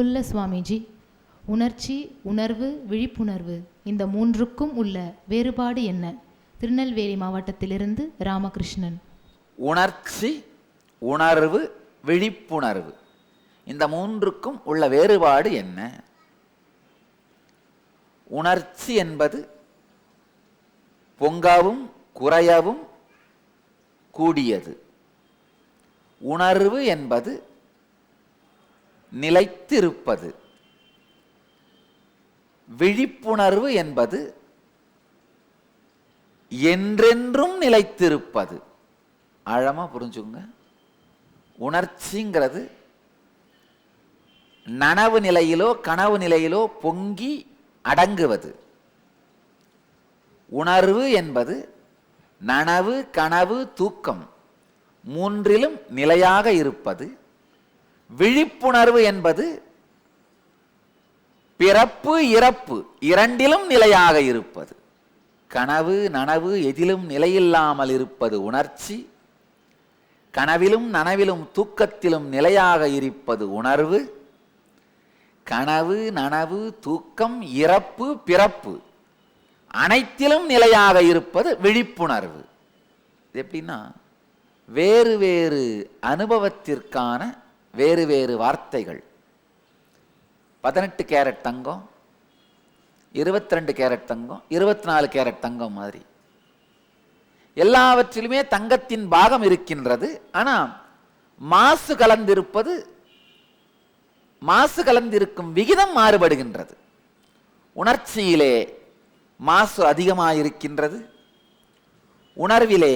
அன்புள்ள சுவாமிஜி. உணர்ச்சி உணர்வு விழிப்புணர்வு இந்த மூன்றுக்கும் உள்ள வேறுபாடு என்ன? திருநெல்வேலி மாவட்டத்திலிருந்து ராமகிருஷ்ணன். உணர்ச்சி உணர்வு விழிப்புணர்வு இந்த மூன்றுக்கும் உள்ள வேறுபாடு என்ன? உணர்ச்சி என்பது பொங்கவும் குறையவும் கூடியது. உணர்வு என்பது நிலைத்திருப்பது. விழிப்புணர்வு என்பது என்றென்றும் நிலைத்திருப்பது. ஆழமா புரிஞ்சுங்க உணர்ச்சிங்கிறது நனவு நிலையிலோ கனவு நிலையிலோ பொங்கி அடங்குவது. உணர்வு என்பது நனவு கனவு தூக்கம் மூன்றிலும் நிலையாக இருப்பது. விழிப்புணர்வு என்பது பிறப்பு இறப்பு இரண்டிலும் நிலையாக இருப்பது. கனவு நனவு எதிலும் நிலையில்லாமல் இருப்பது உணர்ச்சி. கனவிலும் நனவிலும் தூக்கத்திலும் நிலையாக இருப்பது உணர்வு. கனவு நனவு தூக்கம் இறப்பு பிறப்பு அனைத்திலும் நிலையாக இருப்பது விழிப்புணர்வு. எப்படின்னா வேறு வேறு அனுபவத்திற்கான வேறு வேறு வார்த்தைகள். பதினெட்டு கேரட் தங்கம் இருபத்தி ரெண்டு கேரட் தங்கம் இருபத்தி நாலு கேரட் தங்கம் மாதிரி. எல்லாவற்றிலுமே தங்கத்தின் பாகம் இருக்கின்றது. ஆனால் மாசு கலந்திருப்பது மாசு கலந்திருக்கும் விகிதம் மாறுபடுகின்றது. உணர்ச்சியிலே மாசு அதிகமாயிருக்கின்றது. உணர்விலே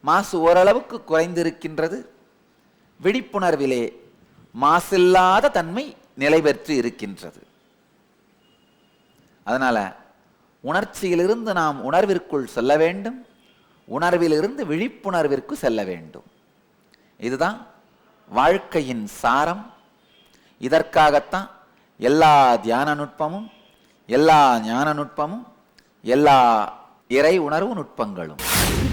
மாசு ஓரளவுக்கு குறைந்திருக்கின்றது. விழிப்புணர்விலே மாசில்லாத தன்மை நிலை பெற்று இருக்கின்றது. அதனால உணர்ச்சியிலிருந்து நாம் உணர்விற்குள் செல்ல வேண்டும் உணர்விலிருந்து விழிப்புணர்விற்கு செல்ல வேண்டும். இதுதான் வாழ்க்கையின் சாரம். இதற்காகத்தான் எல்லா தியான நுட்பமும் எல்லா ஞான நுட்பமும் எல்லா இறை உணர்வு நுட்பங்களும்.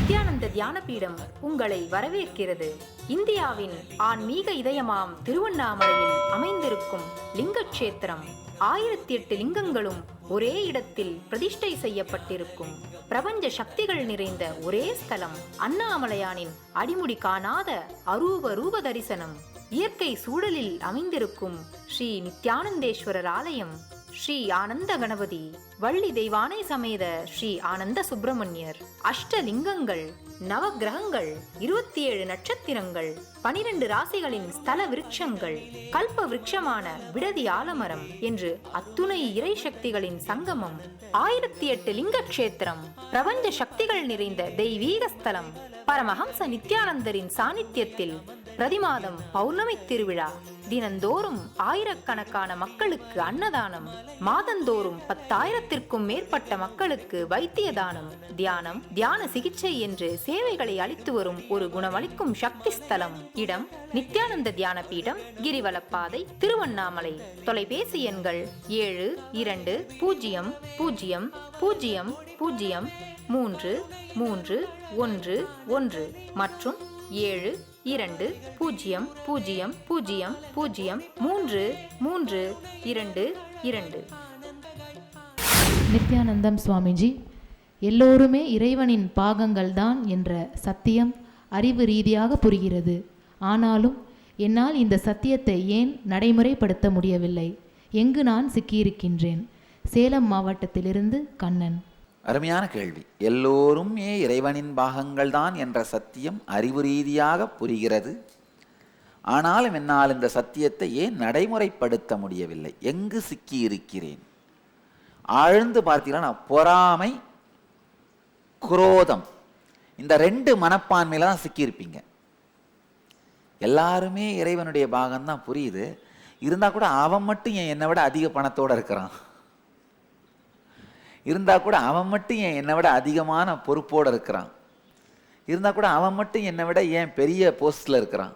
நித்யானந்த தியானபீடம் உங்களை வரவேற்கிறது. இந்தியாவின் ஆன்மீக இதயமாம் திருவண்ணாமலையில் அமைந்திருக்கும் லிங்கக்ஷேத்திரம். ஆயிரத்தி எட்டு லிங்கங்களும் ஒரே இடத்தில் பிரதிஷ்டை செய்யப்பட்டிருக்கும். பிரபஞ்ச சக்திகள் நிறைந்த ஒரே ஸ்தலம் அண்ணாமலையானின் அடிமுடி காணாத அரூப ரூப தரிசனம். இயற்கை சூழலில் அமைந்திருக்கும் ஸ்ரீ நித்யானந்தேஸ்வரர் ஆலயம் ஸ்ரீ ஆனந்த கணபதி வள்ளி தெய்வானை சமேத ஸ்ரீ ஆனந்த சுப்பிரமணியர். அஷ்டலிங்கங்கள் நவ கிரகங்கள் இருபத்தி ஏழு நட்சத்திரங்கள் பனிரெண்டு ராசிகளின் ஸ்தல விருட்சங்கள் கல்ப விருட்சமான விடதி ஆலமரம் என்று அத்துணை இறை சக்திகளின் சங்கமம் ஆயிரத்தி எட்டு லிங்க கஷேத்திரம் பிரபஞ்ச சக்திகள் நிறைந்த தெய்வீக ஸ்தலம் பரமஹம்ச நித்யானந்தரின் சாநித்தியத்தில் பிரதிமாதம் பௌர்ணமி திருவிழா. தினந்தோறும் ஆயிரக்கணக்கான மக்களுக்கு அன்னதானம். மாதந்தோறும் பத்தாயிரத்திற்கும் மேற்பட்ட மக்களுக்கு வைத்திய தானம் தியானம் தியான சிகிச்சை என்று சேவைகளை அளித்து வரும் ஒரு குணமளிக்கும் சக்தி ஸ்தலம். இடம் நித்யானந்த தியான பீடம் கிரிவலப்பாதை திருவண்ணாமலை. தொலைபேசி எண்கள் ஏழு இரண்டு பூஜ்ஜியம் பூஜ்ஜியம் பூஜ்ஜியம் பூஜ்ஜியம் மூன்று மூன்று ஒன்று ஒன்று மற்றும் ஏழு இரண்டு பூஜ்ஜியம் பூஜ்ஜியம் பூஜ்ஜியம் பூஜ்ஜியம் மூன்று மூன்று இரண்டு இரண்டு. நித்யானந்தம் சுவாமிஜி எல்லோருமே இறைவனின் பாகங்கள் தான் என்ற சத்தியம் அறிவு ரீதியாக புரிகிறது. ஆனாலும் என்னால் இந்த சத்தியத்தை ஏன் நடைமுறைப்படுத்த முடியவில்லை? எங்கு நான் சிக்கியிருக்கின்றேன்? சேலம் மாவட்டத்திலிருந்து கண்ணன். அருமையான கேள்வி. எல்லோருமே இறைவனின் பாகங்கள் தான் என்ற சத்தியம் அறிவு ரீதியாக புரிகிறது. ஆனாலும் என்னால் இந்த சத்தியத்தை ஏன் நடைமுறைப்படுத்த முடியவில்லை? எங்கு சிக்கி இருக்கிறேன் ஆழ்ந்து பார்த்தீங்கன்னா பொறாமை குரோதம். இந்த ரெண்டு மனப்பான்மையில தான் சிக்கியிருப்பீங்க. எல்லாருமே இறைவனுடைய பாகம்தான் புரியுது. இருந்தால் கூட அவன் மட்டும் ஏன் என்னை விட அதிக பணத்தோடு இருக்கிறான்? இருந்தால் கூட அவன் மட்டும் ஏன் என்னை விட அதிகமான பொறுப்போடு இருக்கிறான்? இருந்தால் கூட அவன் மட்டும் என்னை விட ஏன் பெரிய போஸ்டில் இருக்கிறான்?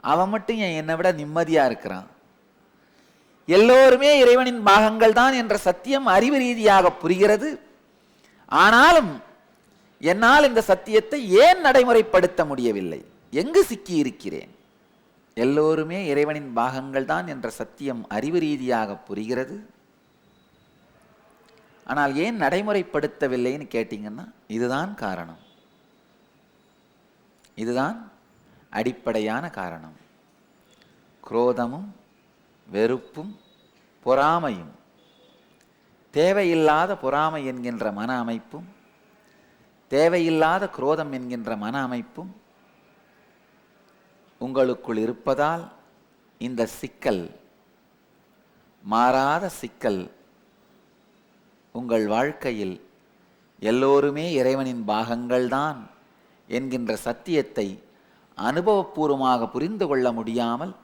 அவன் மட்டும் ஏன் என்னை விட நிம்மதியாக இருக்கிறான்? எல்லோருமே இறைவனின் பாகங்கள் தான் என்ற சத்தியம் அறிவு ரீதியாக புரிகிறது. ஆனாலும் என்னால் இந்த சத்தியத்தை ஏன் நடைமுறைப்படுத்த முடியவில்லை? எங்கு சிக்கி இருக்கிறேன்? எல்லோருமே இறைவனின் பாகங்கள் தான் என்ற சத்தியம் அறிவு ரீதியாக புரிகிறது. ஆனால் ஏன் நடைமுறைப்படுத்தவில்லைன்னு கேட்டிங்கன்னா இதுதான் காரணம். இதுதான் அடிப்படையான காரணம். குரோதமும் வெறுப்பும் பொறாமையும் தேவையில்லாத பொறாமை என்கின்ற மன அமைப்பும் தேவையில்லாத குரோதம் என்கின்ற மன அமைப்பும் உங்களுக்குள் இருப்பதால் இந்த சிக்கல் மாறாத சிக்கல் உங்கள் வாழ்க்கையில் எல்லோருமே இறைவனின் பாகங்கள்தான் என்கின்ற சத்தியத்தை அனுபவபூர்வமாக புரிந்து கொள்ள முடியாமல்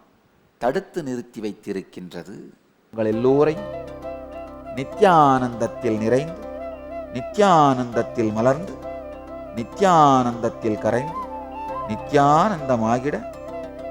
தடுத்து நிறுத்தி வைத்திருக்கின்றது. உங்கள் எல்லோரையும் நித்யானந்தத்தில் நிறைந்து நித்யானந்தத்தில் மலர்ந்து நித்யானந்தத்தில் கரைந்து நித்யானந்தமாகிட